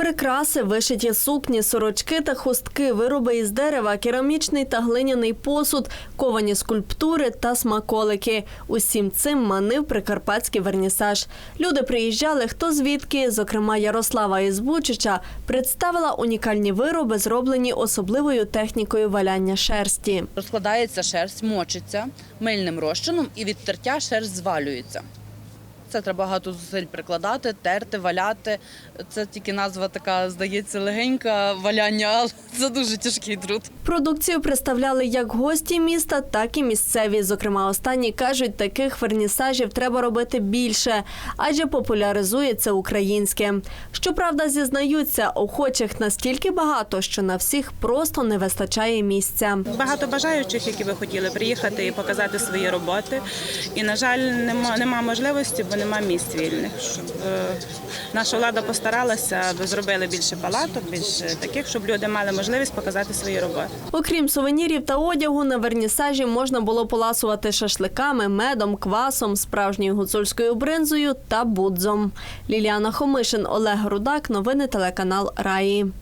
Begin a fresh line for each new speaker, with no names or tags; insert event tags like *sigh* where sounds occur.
Прикраси, вишиті сукні, сорочки та хустки, вироби із дерева, керамічний та глиняний посуд, ковані скульптури та смаколики. Усім цим манив прикарпатський вернісаж. Люди приїжджали хто звідки, зокрема Ярослава із Бучича, представила унікальні вироби, зроблені особливою технікою валяння шерсті.
Розкладається шерсть, мочиться мильним розчином і від тертя шерсть звалюється. Це треба багато зусиль прикладати, терти, валяти. Це тільки назва така, здається, легенька валяння, але *laughs* це дуже тяжкий труд.
Продукцію представляли як гості міста, так і місцеві. Зокрема, останні кажуть, таких вернісажів треба робити більше, адже популяризується українське. Щоправда, зізнаються, охочих настільки багато, що на всіх просто не вистачає місця.
Багато бажаючих, які би хотіли приїхати і показати свої роботи. І, на жаль, нема, нема можливості, бо нема місць вільних. Щоб е, наша влада постаралася, аби зробили більше палаток, більше таких, щоб люди мали можливість показати свої роботи.
Окрім сувенірів та одягу, на вернісажі можна було поласувати шашликами, медом, квасом, справжньою гуцульською бринзою та будзом. Ліліана Хомишин, Олег Рудак. Новини телеканал Раї.